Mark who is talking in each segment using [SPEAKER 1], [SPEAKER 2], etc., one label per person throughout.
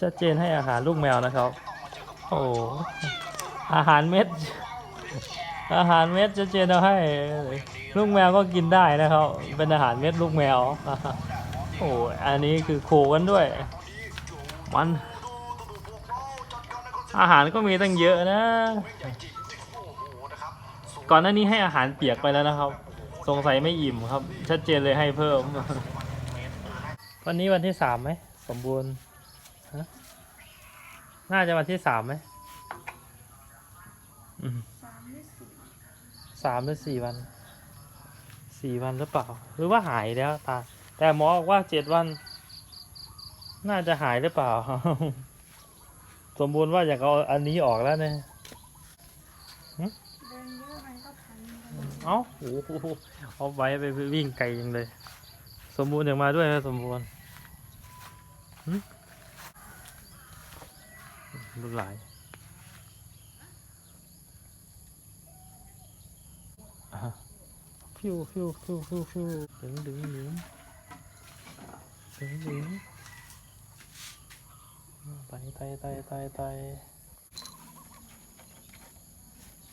[SPEAKER 1] ชัดเจนให้อาหารลูกแมวนะครับ โอ้อาหารเม็ด อาหารเม็ดชัดเจนเอาให้ ลูกแมวก็กินได้นะครับ เป็นอาหารเม็ดลูกแมว โอ้อันนี้คือโคกันด้วย มัน อาหารก็มีตั้งเยอะนะ ก่อนหน้านี้ให้อาหารเปียกไปแล้วนะครับ สงสัยไม่อิ่มครับ ชัดเจนเลยให้เพิ่ม วันนี้วันที่สามไหม สมบูรณ์ น่าจะวันที่สามไหมอืม
[SPEAKER 2] สามหรือสี่
[SPEAKER 1] สามหรือสี่วัน สี่วันหรือเปล่า หรือว่าหายแล้วตา แต่หมอบอกว่าเจ็ดวัน น่าจะหายหรือเปล่า สมบูรณ์ว่าอยากเอาอันนี้ออกแล้วเนี่ย
[SPEAKER 2] เดินเยอะมันก็พันกัน
[SPEAKER 1] เอ้าโอ้โหเอาไว้ไปวิ่งไกลยังเลย สมบูรณ์อยากมาด้วยนะสมบูรณ์หึ ลูกหลายอะฟิวฟิวฟิวฟิวฟิวดึงดึงดึงดึงดึงไตไตไตไตไต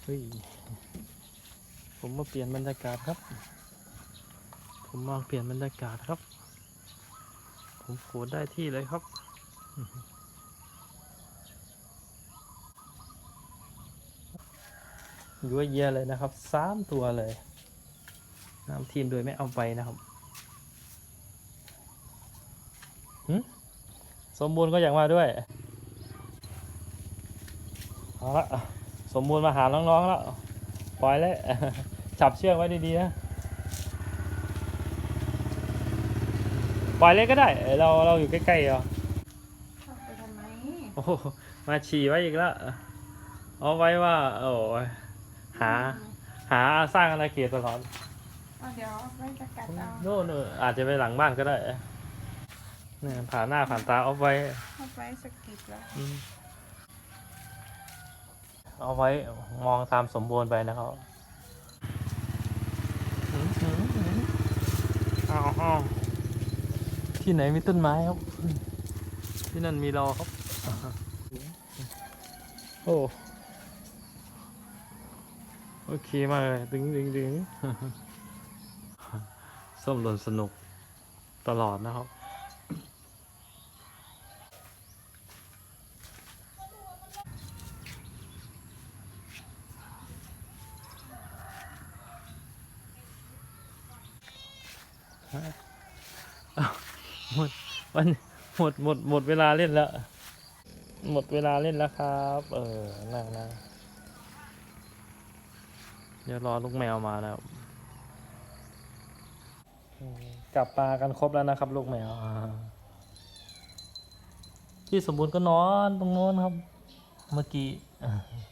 [SPEAKER 1] เฮ้ย ผมมาเปลี่ยนบรรยากาศครับ ผมมาเปลี่ยนบรรยากาศครับ ผมโกดได้ที่เลยครับ ยั่วเยียเลยนะครับสามตัวเลยนำทีมโดยไม่เอาไปนะครับหึสมบูรณ์ก็อยากมาด้วยเอาละสมบูรณ์มาหาน้องๆแล้วปล่อยเลยจับเชือกไว้ดีๆนะปล่อยเลยก็ได้เออเราเราอยู่ใกล้ๆเหรอ
[SPEAKER 2] เข้าไปทำไม
[SPEAKER 1] โอ้โหมาฉี่ไว้อีกแล้วเอาไว้ว่า โอ้ย หา หาสร้างอาณาเขตตลอด
[SPEAKER 2] เอาเดี๋ยวไว้จะกัดเอา
[SPEAKER 1] โน่นเอออาจจะไปหลังบ้านก็ได้เนี่ยผ่านหน้าผ่านตาเอาไว้
[SPEAKER 2] เข้าไปสกิดแล้ว
[SPEAKER 1] อืมเอาไว้มองตามสมบูรณ์ไปนะครับอืมอืมอืมอ้าวอ้าวที่ไหนมีต้นไม้ครับ ที่นั่นมีเราครับ โอ้ โอเคมากเลยดึงดึงดึงส้มหล่นสนุกตลอดนะครับ หมดวันหมดหมดหมดเวลาเล่นแล้ว หมดเวลาเล่นแล้วครับ เออนั่งนั่ง เดี๋ยวรอลูกแมวมานะครับอืมกลับมากันครบแล้วนะครับ ลูกแมวอ่าที่สมบูรณ์ก็นอนตรงโน้นครับ เมื่อกี้อ่าอืม